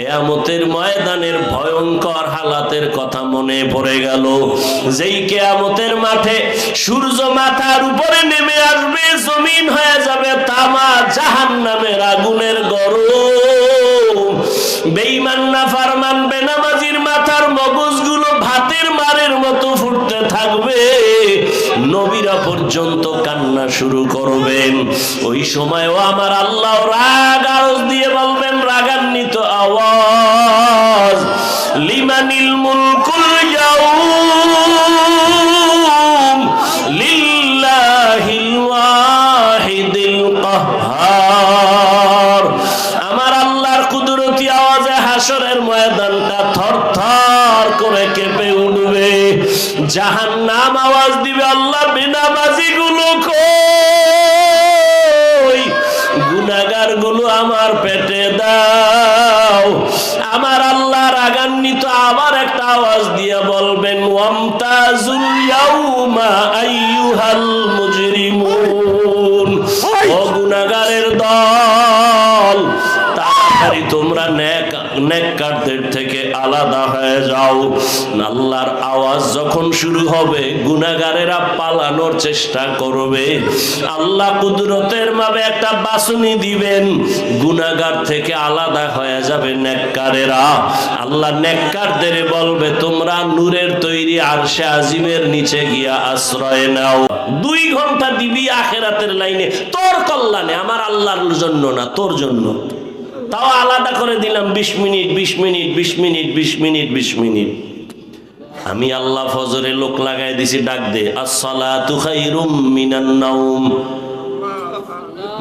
কেয়ামতের ময়দানের ভয়ঙ্কর হালাতের কথা মনে পড়ে গেল। যেই কেয়ামতের মাঠে সূর্য মাথার উপরে নেমে আসবে, জমিন হয়ে যাবে তামা জাহান নামের আগুনের গরম। বেইমান না ফারমান, বেনামাজির মাথার মগজগুলো ভাতের মারের মতো ফুটতে থাকবে। নবীরা পর্যন্ত কান্না শুরু করবেন। ওই সময়ও আমার আল্লাহ রাগ আওয়াজ দিয়ে বলবেন রাগান্বিত আওয়াজ। লিমানিল মুলকুল ওয়াহিদিল কাহ্হার আমার আল্লাহর কুদরতি আওয়াজে হাসরের ময়দানটা করে কেঁপে উঠবে। আওয়াজ দিবে আল্লাহ বিনাবাজি গুলো কই গুনাগারগুলো আমার পেটে দাও। আমার আল্লাহ রাগান্বিত আমার একটা আওয়াজ দিয়ে বলবেন ওয়ামতাজুল ইয়াউমা আইয়ুহাল মুজরিমুন। ও গুনাগারের দল তাড়াতাড়ি তোমরা নেক নেককারদের থেকে আলাদা হয়ে যাও। আল্লাহর আওয়াজ যখন শুরু হবে গুনাগারেরা পালানোর চেষ্টা করবে। আল্লাহ কুদরতের ভাবে একটা বাসুনি দিবেন। গুনাগার থেকে আলাদা হয়ে যাবে নেককারেরা। আল্লাহ নেককারদের বলবে, তোমরা নূরের তৈরি আরশে আজিমের নিচে গিয়া আশ্রয় নাও। দুই ঘণ্টা দিবি আখেরাতের লাইনে। তোর কল্যাণে, আমার আল্লাহর জন্য না, তোর জন্য। তাও আলাদা করে দিলাম, বিশ মিনিট বিশ মিনিট বিশ মিনিট বিশ মিনিট বিশ মিনিট। আমি আল্লাহ ফজরে লোক লাগাই দিছি, ডাক দে নাউম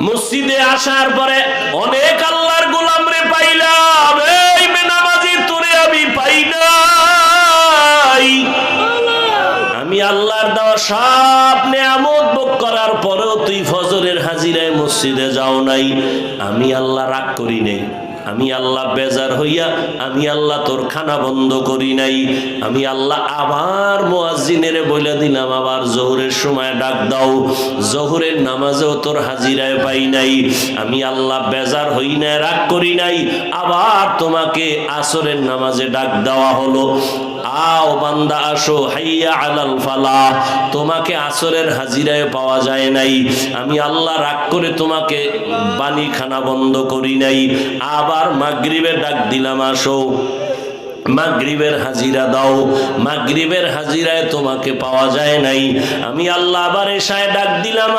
মসজিদে আসার পরে অনেক আল্লাহর গোলাম রে পাইলাম, এই বেনামাজি তোরে আমি পাই নাই। আমি আল্লাহর দেওয়া সব নেয়ামত ভোগ করার পরেও তুই ফজরের হাজিরায় মসজিদে যাও নাই। আমি আল্লাহ রাগ করি নাই। আমি আল্লাহ বেজার হইয়া, আমি আল্লাহ তোর খানা বন্ধ করি নাই। আমি আল্লাহ আবার মোয়াজিনের বলে দিলাম, আবার জোহরের সময় ডাক দাও। জোহরের নামাজেও তোর হাজিরায় পাই নাই। আমি আল্লাহ বেজার হই নাই, রাগ করি নাই। আবার তোমাকে আসরের নামাজে ডাক দেওয়া হলো। আও বান্দা, আসো। হাইয়া আলাল ফালা তোমাকে আসরের হাজিরায় পাওয়া যায় নাই। আমি আল্লাহ রাগ করে তোমাকে বাণী খানা বন্ধ করি নাই। আবার মাগরিবে ডাক দিলাম, আসো। মাগরিবের হাজিরা দাও। মাগরিবের হাজিরায় তোমাকে পাওয়া যায় নাই। আমি আল্লাহ আবার এসায় ডাক দিলাম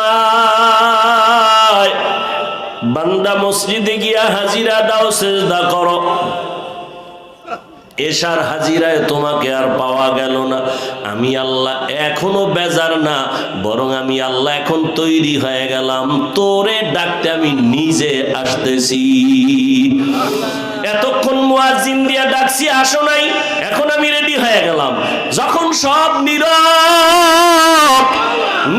বান্দা, মসজিদে গিয়া হাজিরা দাও, সেজদা করো। এশার হাজিরায় তোমাকে আর পাওয়া গেল না। আমি আল্লাহ এখনও বেজার না, বরং আমি আল্লাহ এখন তৈরি হয়ে গেলাম। তোরে ডাকতে আমি নিজে আসতেছি। এতক্ষণ মুয়াজ্জিন দিয়া ডাকছি, আসো নাই। এখন আমি রেডি হয়ে গেলাম। যখন সব নীরব,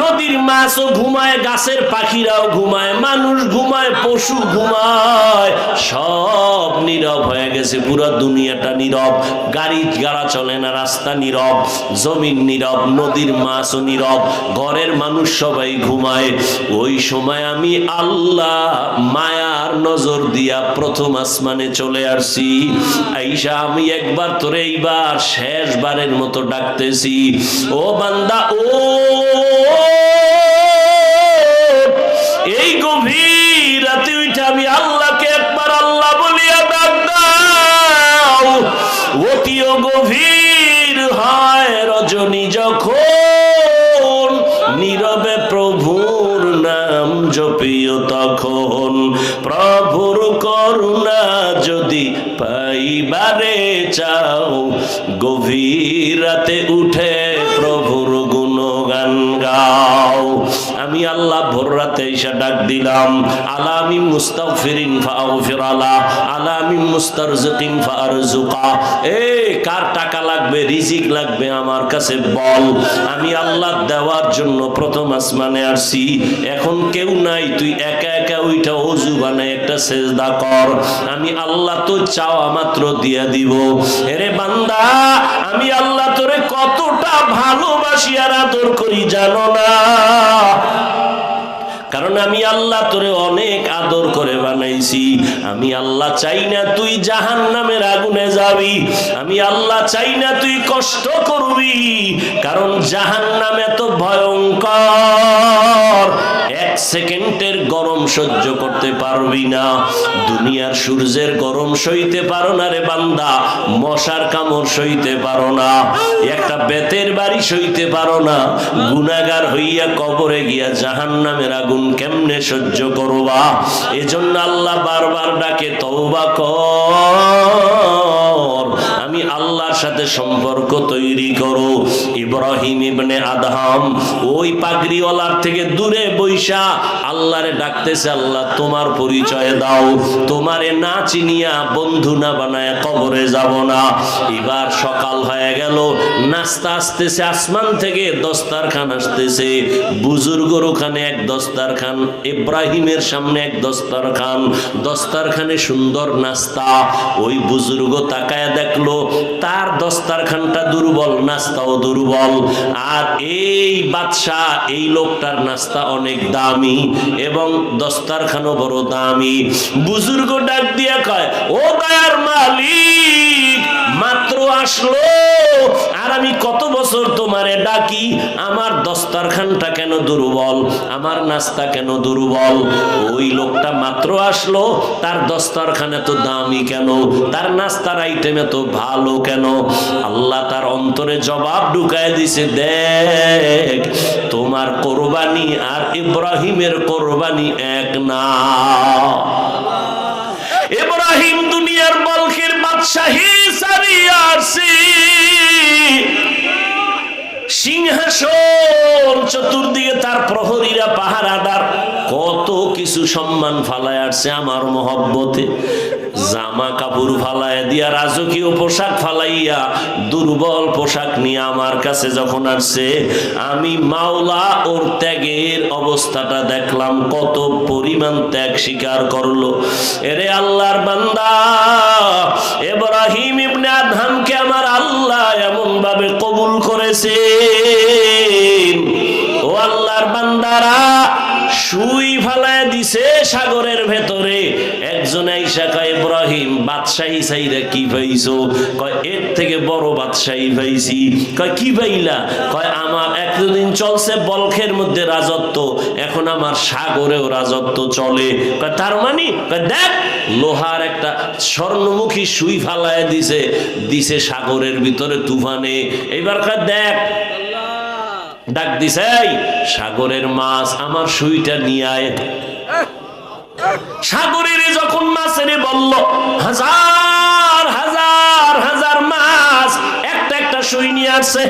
নদীর মাছও ঘুমায়, গাছের পাখিরাও ঘুমায়, মানুষ ঘুমায়, পশু ঘুমায়, সব নীরব হয়ে গেছে। পুরো দুনিয়াটা নীরব। গাড়ি, গাড়া চলে না, রাস্তা নীরব। জমিন নীরব, নদীর মাছও নীরব। ঘরের মানুষ সবাই ঘুমায়। ওই সময় আমি আল্লাহ মায়ার নজর দিয়া প্রথম আসমানে চলে আসছি আইসা আমি একবার তোরে এইবার শেষবারের মতো ডাকতেছি ও বান্দা ও এই গভীর রাতে উঠে আমি আল্লাহকে একবার আল্লাহ বলিয়া ডাক অতিও গভীর হয় রজনী যখন নীরবে প্রভুর নাম জপিও তখন। প্রভুর করুণা যদি পাইবারে চাও গভীর রাতে উঠে প্রভুর গুণগান গাও। আমি আল্লাহ ভোর রাতে এসে ডাক দিলাম আলামি মুস্তাগফিরিন ফাগফির আলা আলামি মুস্তারজিকিন ফারজুকা এ, কার টাকা লাগবে, রিজিক লাগবে আমার কাছে বল। আমি আল্লাহ দেওয়ার জন্য প্রথম আসমানে আসছি, এখন কেউ নাই, তুই একা একা ওইটা অজু বানায় একটা সেজদা কর। আমি আল্লাহ তো চাওয়া মাত্র দিয়া দিব। এরে বান্দা, আমি আল্লাহ তোরে কতটা ভালোবাসি আর আদর করি জানো না? কারণ আমি আল্লাহ তোরে অনেক আদর করে বানাইছি আমি আল্লাহ চাই না তুই জাহান নামের আগুনে যাবি, আমি আল্লাহ চাই না তুই কষ্ট করবি, কারণ জাহান নাম এত ভয়ঙ্কর। এক সেকেন্ডের গরম সহ্য করতে পারবি না, দুনিয়ার সূর্যের গরম সইতে পারো না রে বান্দা, মশার কামড় সইতে পারো না, একটা বেতের বাড়ি সইতে পারো না গুনাগার হইয়া কবরে গিয়া জাহান নামের আগুন কেমনে সহ্য করবা? এজন্য আল্লাহ বারবার ডাকে তৌবা কর। সাথে সম্পর্ক তৈরি করো। ইব্রাহিম ইবনে আদহাম ওই পাগড়িওয়ালার থেকে দূরে বৈশা আল্লাহরে ডাকতেছে, আল্লাহ, তোমার পরিচয় দাও। তোমারে না চিনিয়া বন্ধু না বানায় কবরে যাব না। এবার সকাল হয়ে গেল, নাস্তা আসতেছে, আসমান থেকে দস্তারখান আসতেছে। বুজুর্গর ওখানে এক দস্তারখান, ইব্রাহিমের সামনে এক দস্তার খান দস্তারখান। দস্তারখানে সুন্দর নাস্তা। ওই বুজুর্গ তাকায় দেখল, তার দস্তারখানটা দুর্বল, নাস্তাও দুর্বল। আর এই বাদশাহ, এই লোকটার নাস্তা অনেক দামি এবং দস্তারখানও বড় দামি। বুজুর্গ ডাক দিয়া কয়, ও দয়ার মালিক, মাত্র আসলো? আর আমি কত বছর তোমারে ডাকি? আমার দস্তারখানটা কেন দুর্বল? আমার নাস্তা কেন দুর্বল? ওই লোকটা মাত্র আসলো, তার দস্তারখানে তো দামি কেন? তার নাস্তার আইটেম এত ভালো কেন? আল্লাহ তার অন্তরে জবাব ঢুকায় দিছে, দেখ, তোমার কোরবানি আর ইব্রাহিমের কোরবানি এক না ইব্রাহিম দুনিয়ার বলখের বাদশাহী সারিয়ারসি সিংহাসন, চতুর্দিকে তার প্রহরীরা পাহারাদার। কত কিছু সম্মান ফালায় আসছে আমার মহব্বতে। জামা কাপড় ফালায় দিয়া রাজকীয় পোশাক ফালাইয়া, দুর্বল পোশাক নিয়ে আমার কাছে যখন আসছে, আমি মাওলা ওর ত্যাগের অবস্থাটা দেখলাম, কত পরিমাণ ত্যাগ স্বীকার করল। এরে আল্লাহর বান্দা, এব্রাহিম ইবনে আদহামকে আমার আল্লাহ এমন ভাবে কবুল করেছে ও আল্লাহর বান্দারা সুই দিছে সাগরের ভেতরে। একজন কয় ইব্রাহিম বাদশাহী সাইরা কি পাইছো? কয় এর থেকে বড় বাদশাহী পাইছি। কয় কি পাইলা? কয় আমার একদিন চলছে বলখের মধ্যে রাজত্ব এখন আমার সাগরেও রাজত্ব চলে। কয় তার মানে? কয় দেখ লোহার একটা স্বর্ণমুখী সুই ফালায় দিছে দিছে সাগরের ভিতরে তুফানে। এবার কয় দেখ ডাক দিছে "এই, সাগরের মাছ আমার সুইটা নিয়ে আয়। সাগরের যখন মাছের বলল, হাজার হাজার হাজার মাছ, একটা একটা সুই নিয়ে আসছে।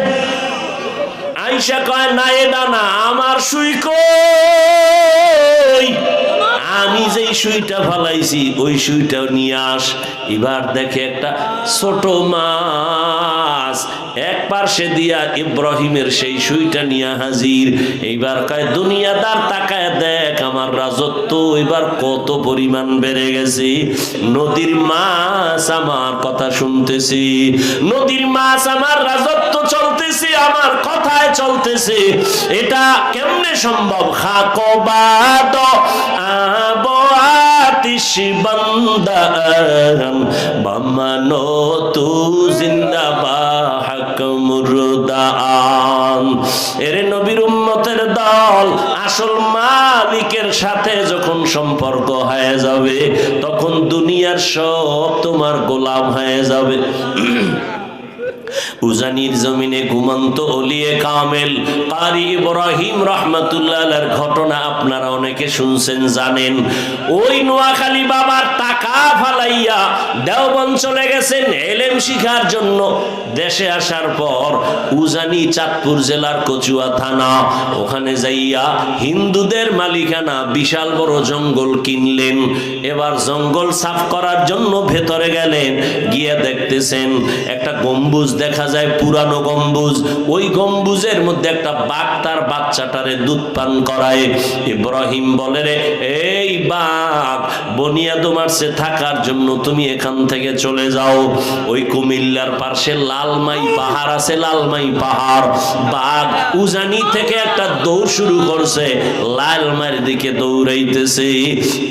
আইসা কয়, না এটা না আমার সুই কই? আমি যেই সুইটা ফালাইছি, ওই সুইটাও নিয়ে আস। এবার দেখে একটা ছোট মাছ এক পার্শ্বে দিয়া ইব্রাহিমের সেই সুইটা নিয়ে হাজির। এইবার কয়, দুনিয়াদার তাকায় দেখ, আমার রাজত্ব এবার কত পরিমাণ বেড়ে গেছে। নদীর মাছ আমার কথা শুনতেছি, নদীর মাছ আমার রাজত্ব চলতেছে, আমার কথায় চলতেছে। এটা কেমনে সম্ভব? খাকবাদ আতিশ বন্দান, বামানো তু জিন্দাবা হক মুরদান এরে নবীর উম্মতের দল আসল মালিকের সাথে যখন সম্পর্ক হয়ে যাবে, তখন দুনিয়ার সব তোমার গোলাম হয়ে যাবে। উজানির জমিনে ঘুমন্ত অলিয়ে কামেল। কারি ইব্রাহিম রহমাতুল্লাহ ঘটনা আপনারা অনেকে শুনছেন, জানেন। ওই নোয়াখালী বাবার টাকা ফালাইয়া দেওবন চলে গেছেন এলেম শিখার জন্য। দেশে আসার পর উজানি চাঁদপুর জেলার কচুয়া থানা, ওখানে যাইয়া হিন্দুদের মালিকানা বিশাল বড় জঙ্গল কিনলেন। এবার জঙ্গল সাফ করার জন্য ভেতরে গেলেন, গিয়ে দেখতেছেন একটা গম্বুজ দেখ যায় পুরানো গম্বুজ। ওই গম্বুজের মধ্যে একটা বাঘ তার বাচ্চাটারে দুধ পান করায়। ইব্রাহিম বলে, রে, এই বাঘ বনিয়াদ মারছে থাকার জন্য তুমি এখান থেকে চলে যাও। ওই কুমিল্লার পাশে লালমাই পাহাড় আছে, লালমাই পাহাড়। বাঘ উজানি থেকে একটা দৌড় শুরু করছে লালমার দিকে দৌড়াইতেছে।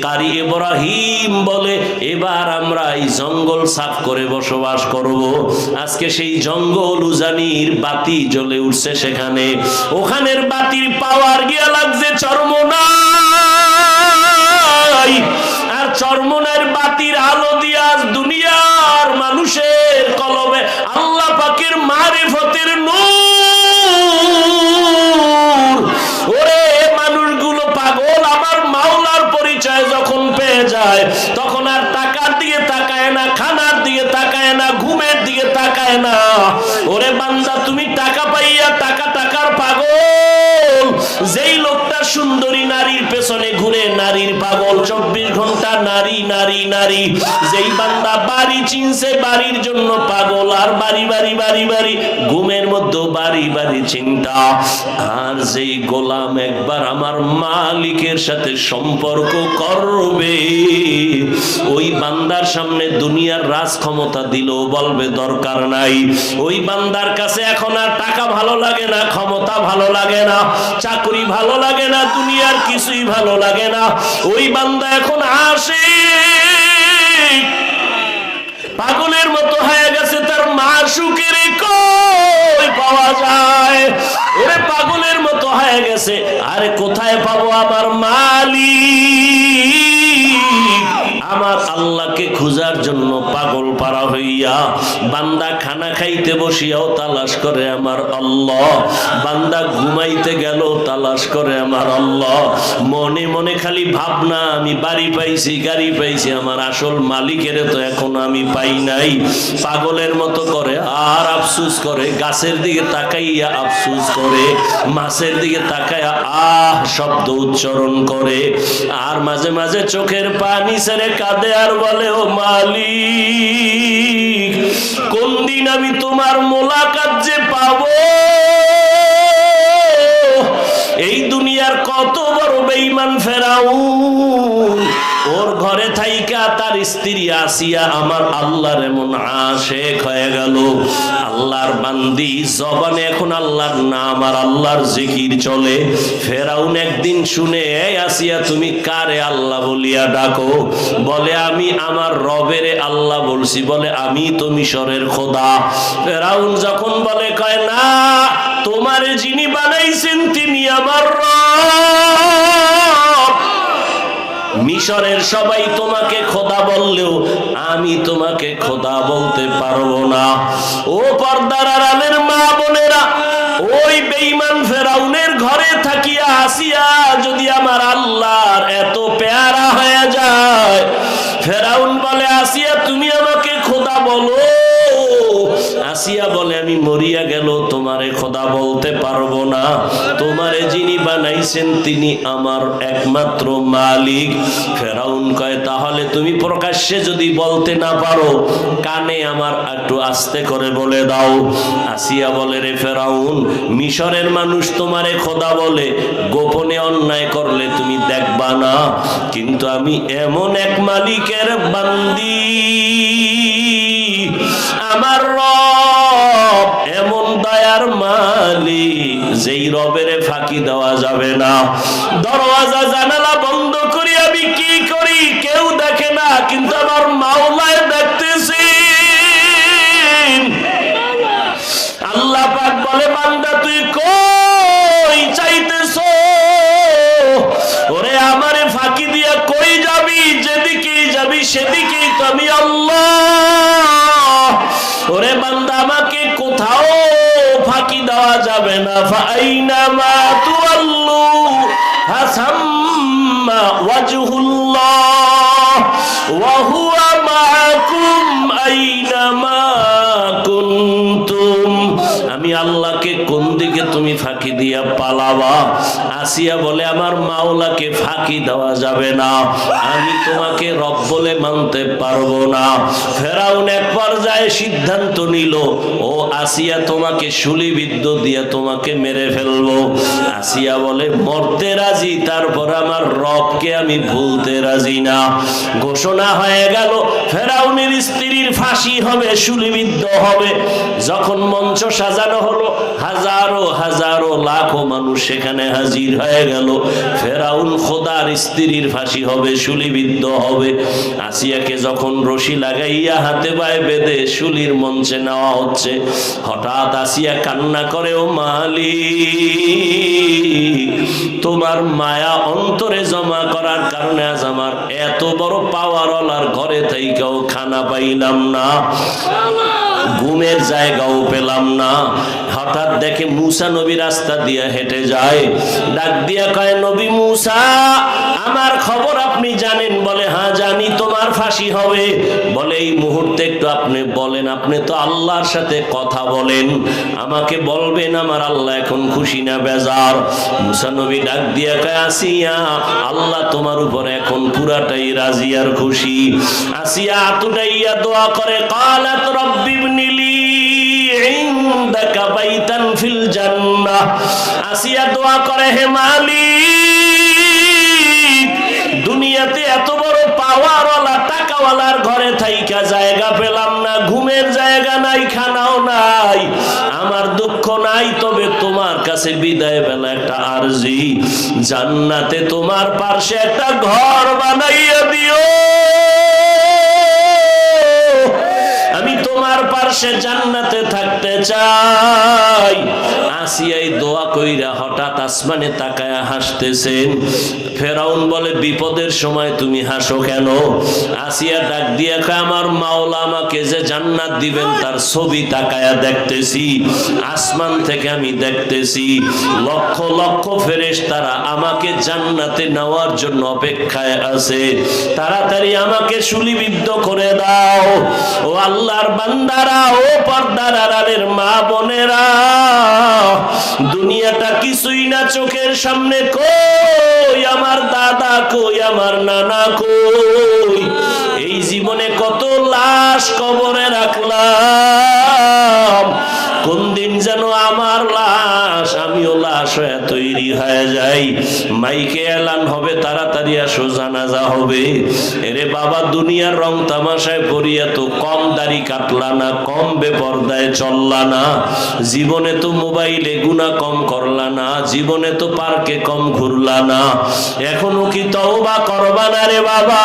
কারি ইব্রাহিম বলে, এবার আমরা এই জঙ্গল সাফ করে বসবাস করব। আজকে সেই জঙ্গল উজানির বাতি জ্বলে উঠছে সেখানে। ওখানের বাতির পাওয়ার গিয়া লাগছে চর্মনাই আর চর্মনের বাতির আলো দিয়া দুনিয়ার মানুষের কলবে আল্লাহ পাকের মারিফতের নূর। ওরে, মানুষগুলো পাগল, আমার মাওলার পরিচয় যখন পেয়ে যায় তখন আর টাকার দিকে তাকায় না খানার দিকে তাকায় না ঘুমের দিকে তাকায় না। ওরে বান্দা তুমি টাকা টাকা নারী নারী নারী। যেই বান্দা বাড়ি চিনছে, বাড়ির জন্য পাগল। আর বাড়ি বাড়ি বাড়ি বাড়ি, ঘুমের মধ্যে বাড়ি বাড়ি চিন্তা। আর যেই গোলাম একবার আমার মালিকের সাথে সম্পর্ক করবে, ওই বান্দার সামনে দুনিয়ার রাজ ক্ষমতা দিলেও বলবে, দরকার নাই। ওই বান্দার কাছে এখন আর টাকা ভালো লাগে না, ক্ষমতা ভালো লাগে না, চাকরি ভালো লাগে না, দুনিয়ার কিছুই ভালো লাগে না। ওই বান্দা এখন আসে পাগলের মতো হয়ে গেছে তার মা সুখের কই পাওয়া যায়? ওরে পাগলের মতো হয়ে গেছে। আরে কোথায় পাবো আমার মালিক? আল্লাহকে খুঁজার জন্য পাগল পারা হইয়া বান্দা খানা খাইতে বসিয়াও তালাশ করে আমার আল্লাহ। বান্দা ঘুমাইতে গেল তালাশ করে আমার আল্লাহ। মনে মনে খালি ভাবনা, আমি বাড়ি পাইছি, গাড়ি পাইছি, আমার আসল মালিকের তো এখন আমি পাই নাই। পাগলের মতো করে আর আফসুস করে, গাছের দিকে তাকাইয়া আফসুস করে, মাছের দিকে তাকাইয়া আহ শব্দ উচ্চারণ করে। আর মাঝে মাঝে চোখের পানি ছেড়ে কাঁদে আর বলে, ও মালিক, কোন দিন আমি তোমার মোলাকাত যে পাবো? এই দুনিয়ার কত বড় বেঈমান ফেরাউন। ওর ঘরে থাইকা তার স্ত্রী আসিয়া আমার আল্লাহর এমন আশেক হয়ে গেল। আল্লাহর বান্দি, জবানে এখন আল্লাহর নাম আর আল্লাহর জিকির চলে। ফেরাউন একদিন শুনে এই আসিয়া, তুমি কারে আল্লাহ বলিয়া ডাকো? বলে, আমি আমার রবেরে আল্লাহ বলছি। বলে, আমি তো মিশরের খোদা। ফেরাউন যখন বলে, কয়, না, তোমারে যিনি বানাইছেন, তিনি আমার রব। মিশরের সবাই তোমাকে খোদা বললেও আমি তোমাকে খোদা বলতে পারব না। ও পর্দার আড়ালের মা বোনেরা, ওই বেঈমান ফেরাউনের ঘরে থাকিয়া আসিয়া যদি আমার আল্লাহর এত পেয়ারা হয়ে যায়, ফেরাউন বলে, আসিয়া তুমি আমাকে খোদা বলো। আসিয়া বলে, আমি মরিয়া গেল, তোমারে খোদা বলতে পারব না। তোমারে যিনি বানাইছেন, তিনি আমার একমাত্র মালিক। ফেরাউন কয়, তাহলে তুমি প্রকাশ্যে যদি বলতে না পারো, কানে আমার একটু আস্তে করে বলে দাও। আসিয়া বলে, রে ফেরাউন, মিশরের মানুষ তোমারে খোদা বলে, গোপনে অন্যায় করলে তুমি দেখবা না। কিন্তু আমি এমন এক মালিকের বান্দি। আমার রব, এমন দয়ার মালিক, যেই রবের ফাঁকি দেওয়া যাবে না। দরওয়াজা, জানালা বন্ধ করি, আমি কি করি? কেউ দেখে না, কিন্তু আমার মাওলায় দেখতেছি। আল্লাহ পাক বলে, বান্দা, তুই কই চাইতেছ? ওরে, আমারে ফাঁকি দিয়া কই যাবি? যেদিকেই যাবি সেদিকেই তো আমি আল্লাহ। ওরে বান্দা, আমাকে কোথাও ফাঁকি দেওয়া যাবে না। ফাইনা মা তুয়াল্লু হাসাম্মা ওয়াজহুল্লাহ। ওয়া হুয়া আইনামা কুনতুম আমি আল্লাহকে কোন দিকে তুমি ফাঁকি দিয়া পালাবা? আসিয়া বলে, আমার মাওলাকে ফাঁকি দেওয়া যাবে না। আমি তোমাকে রব বলে মানতে পারব না। ফেরাউন এক পর্যায়ে সিদ্ধান্ত নিল, ও আসিয়া তোমাকে শুলিবিদ্ধ দিয়ে তোমাকে মেরে ফেলব। আসিয়া বলে, মরতে রাজি, তারপর আমার রবকে আমি ভুলতে রাজি না। ঘোষণা হয়ে গেল, ফেরাউনের স্ত্রীর ফাঁসি হবে শুলিবিদ্ধ হবে। যখন মঞ্চ সাজানো হলো, হাজারো হাজারো লাখো মানুষ সেখানে হাজির হয়ে গেল। ফেরাউন খোদার স্ত্রীর ফাঁসি হবে শুলিবিদ্ধ হবে। আসিয়াকে যখন রশি লাগাইয়া হাতে পায়ে বেঁধে শুলির মঞ্চে নেওয়া হচ্ছে হঠাৎ আসিয়া কান্না করে, ও মালি তোমার মায়া অন্তরে জমা করার কারণে আজ আমার এত বড় পাওয়ারওয়ালার ঘরে থেকেও খানা পাইলাম না। ঘুমের জায়গাও পেলাম না। হঠাৎ দেখে মুসা নবী রাস্তা দিয়ে হেঁটে যায়। ডাক দিয়া কয়, নবী মুসা, আমার খবর আপনি জানেন বলে ফাঁসি হবে। বলে এই মুহূর্তে একটু আপনি বলেন, আপনি তো আল্লাহর সাথে কথা বলেন। আমাকে বলবেন, আমার আল্লাহ এখন খুশি না বেজার। মুসা নবী ডাক দিয়া কয়, আসিয়া, আল্লাহ তোমার উপর এখন পুরাটাই রাজি আর খুশি। আসিয়া, আতুটাইয়া দোয়া করে, কালাত রব্বি ইবনিলি ইনদাকা বাইতান ফিল জান্নাহ। আসিয়া দোয়া করে, হে মালিক টাকাওয়ালার ঘরে থাইকা জায়গা পেলাম না, ঘুমের জায়গা নাই, খানাও নাই। আমার দুঃখ নাই, তবে তোমার কাছে বিদায় বেলা একটা আরজি। জান্নাতে তোমার পাশে একটা ঘর বানাইয়া দিও। পার্শ্বে জান্নাতে থাকতে চাই। আসিয়াই দোয়া কইরা হঠাৎ আসমানে তাকায়া হাসতেছেন। ফেরাউন বলে বিপদের সময় তুমি হাসো কেন? আসিয়া ডাক দিয়া কয়, আমার মাওলা আমাকে যে জান্নাত দিবেন তার ছবি তাকায়া দেখতেছি। আসমান থেকে আমি দেখতেছি। লক্ষ লক্ষ ফেরেশ তারা আমাকে জান্নাতে নেওয়ার জন্য অপেক্ষায় আছে। তাড়াতাড়ি আমাকে শুলিবিদ্ধ করে দাও। ও আল্লাহর বান্দারা ও পর্দার আড়ালের মা বোনেরা, দুনিয়াটা কিছুই না, চোখের সামনে কই, আমার দাদা কই, আমার নানা কই। এই জীবনে কত লাশ কবরে রাখলাম। লাশ তৈরি হয়ে যাই মাইকে এলান হবে, তাড়াতাড়ি আসো, জানাজা হবে। এরে বাবা, দুনিয়ার রং তামাশায় পড়িয়া তো কম দাড়ি কাটলা না, কম বেপর্দায় চললা না। জীবনে তো মোবাইলে গুণা কম করলা না, জীবনে তো পার্কে কম ঘুরলা না। এখনও কি তওবা করবা না রে বাবা?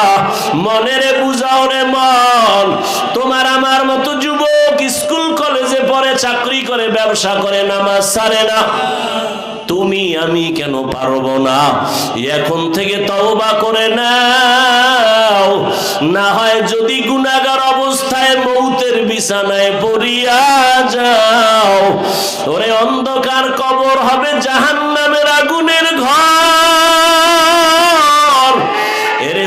মনেরে বুঝাও রে মন। তোমার আমার মতো যুবক স্কুল, কলেজে পড়ে, চাকরি করে, ব্যবসা করে, নামাজ ছাড়ে না। তুমি আমি কেন পারব না? এখন থেকে তওবা করে নাও। না হয় যদি গুনাগার অবস্থায় মৌতের বিছানায় পড়িয়া যাও। ওরে অন্ধকার কবর হবে জাহান্নামের আগুনের ঘর।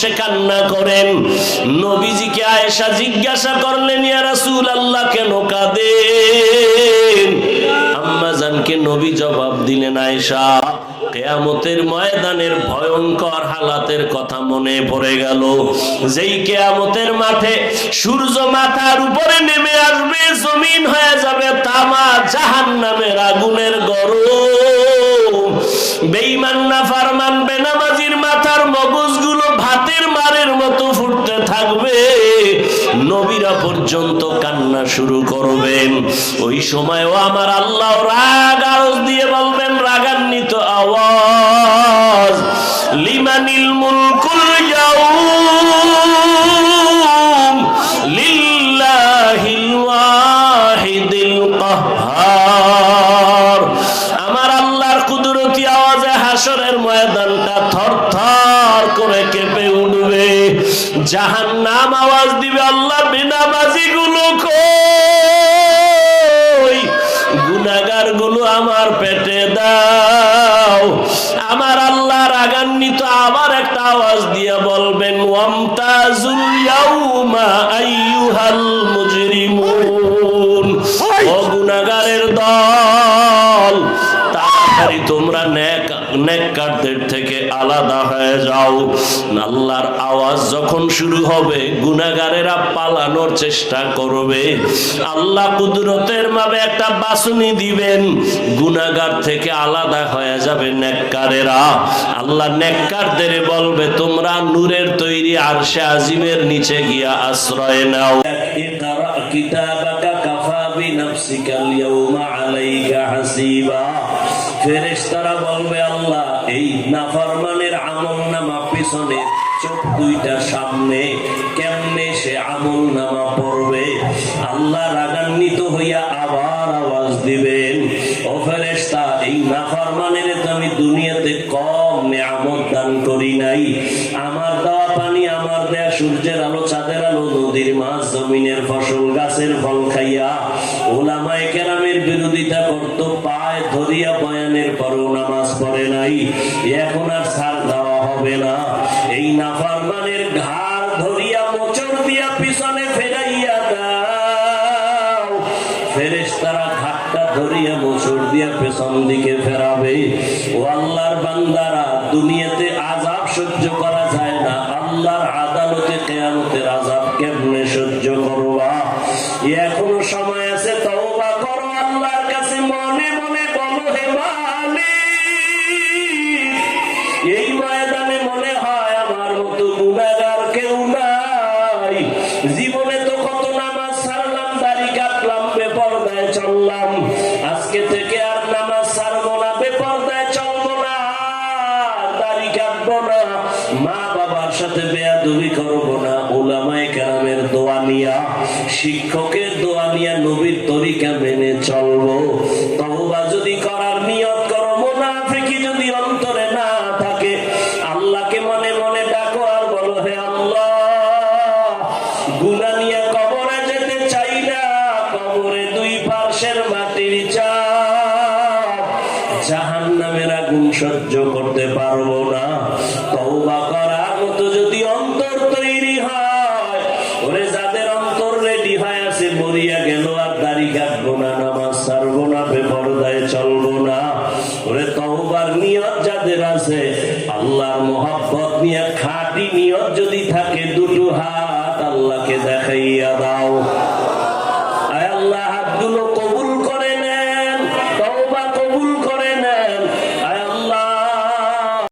বসে কান্না করেন। নবীজিকে আয়েশা জিজ্ঞাসা করলেন, ইয়া রাসূলুল্লাহ, কেন কাঁদেন? আম্মা জানকে নবী জবাব দিলেন, আয়েশা, কেয়ামতের ময়দানের ভয়ঙ্কর হালাতের কথা মনে পড়ে গেল। যেই কেয়ামতের মাঠে সূর্য মাথার উপরে নেমে আসবে, জমিন হয়ে যাবে তামা জাহান্নামের আগুনের গরম। বেঈমান না ফারমান, বেনামাজির মাথার মগজগুলো ভাতের মারের মতো ফুটতে থাকবে। নবীরা পর্যন্ত কান্না শুরু করবেন। ওই সময়ও আমার আল্লাহ রাগ আরজ দিয়ে বলবেন, রাগান্বিত আওয়াজ। লিমানিল মুলকুল ওয়ামতাজুল ইয়াউমা আইয়ুহাল মুজরিমুন ও গুনাহগারের দল তাড়াতাড়ি তোমরা নেক নেককারদের আলাদা হয়ে যাও। আল্লাহর আওয়াজ যখন শুরু হবে গুনাগারেরা পালানোর চেষ্টা করবে। আল্লাহ কুদরতের ভাবে একটা বাসুনি দিবেন। গুনাগার থেকে আলাদা হয়ে যাবে নেককারেরা। আল্লাহ নেককারদের বলবে, তোমরা নূরের তৈরি আরশে আজিমের নিচে গিয়া আশ্রয় নাও। ফেরেশতারা বলবে, আল্লাহ, এই নাফরমান পিছনে চোখ দুইটা সামনে, কেমনে সে আমল নামা পড়বে? আল্লাহ রাগান্বিত হইয়া আবার আওয়াজ দিবেন আমার পানি, আমার দেয়া সূর্যের আলো আলো, নদীর জমিনের ফসল, গাছের বিরোধিতা করত, পায় ধরিয়া বয়ানের পরও নামাজ পড়ে নাই। এখন আর সার দেওয়া হবে না। এই নাফারমানের ঘাড় ধরিয়া মোচড় দিয়া পিছনে ফেরাইয়া দাও। ফেরেশতারা ঘাটটা ধরিয়া মোচড় দিয়া পেছন দিকে ফেরাবে। ও আল্লাহর বান্দারা, দুনিয়াতে আজাব সহ্য করা যায় না। আল্লাহর আদালতে, কেয়ামতের আজাব কেমনে সহ্য করবা? এখনও সময় আছে, তওবা